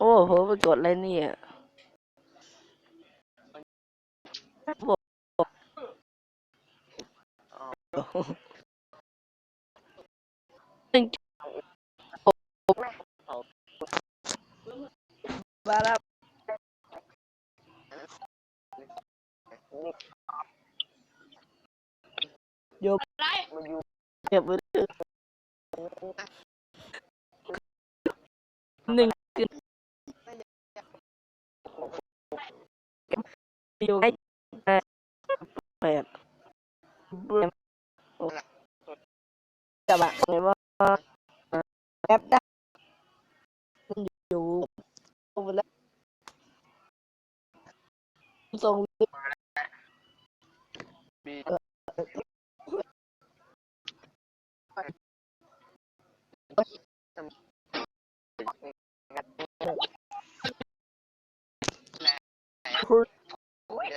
โอ้โหไปกดอะไรเนี่ยบอกหนึ่งมาแล้วโยบเก็บมือถือหนึ่ง ออยู่ไอ้แปดจะแบบไงว่าแอปได้อยู่ไปแล้วส่งพูด Wait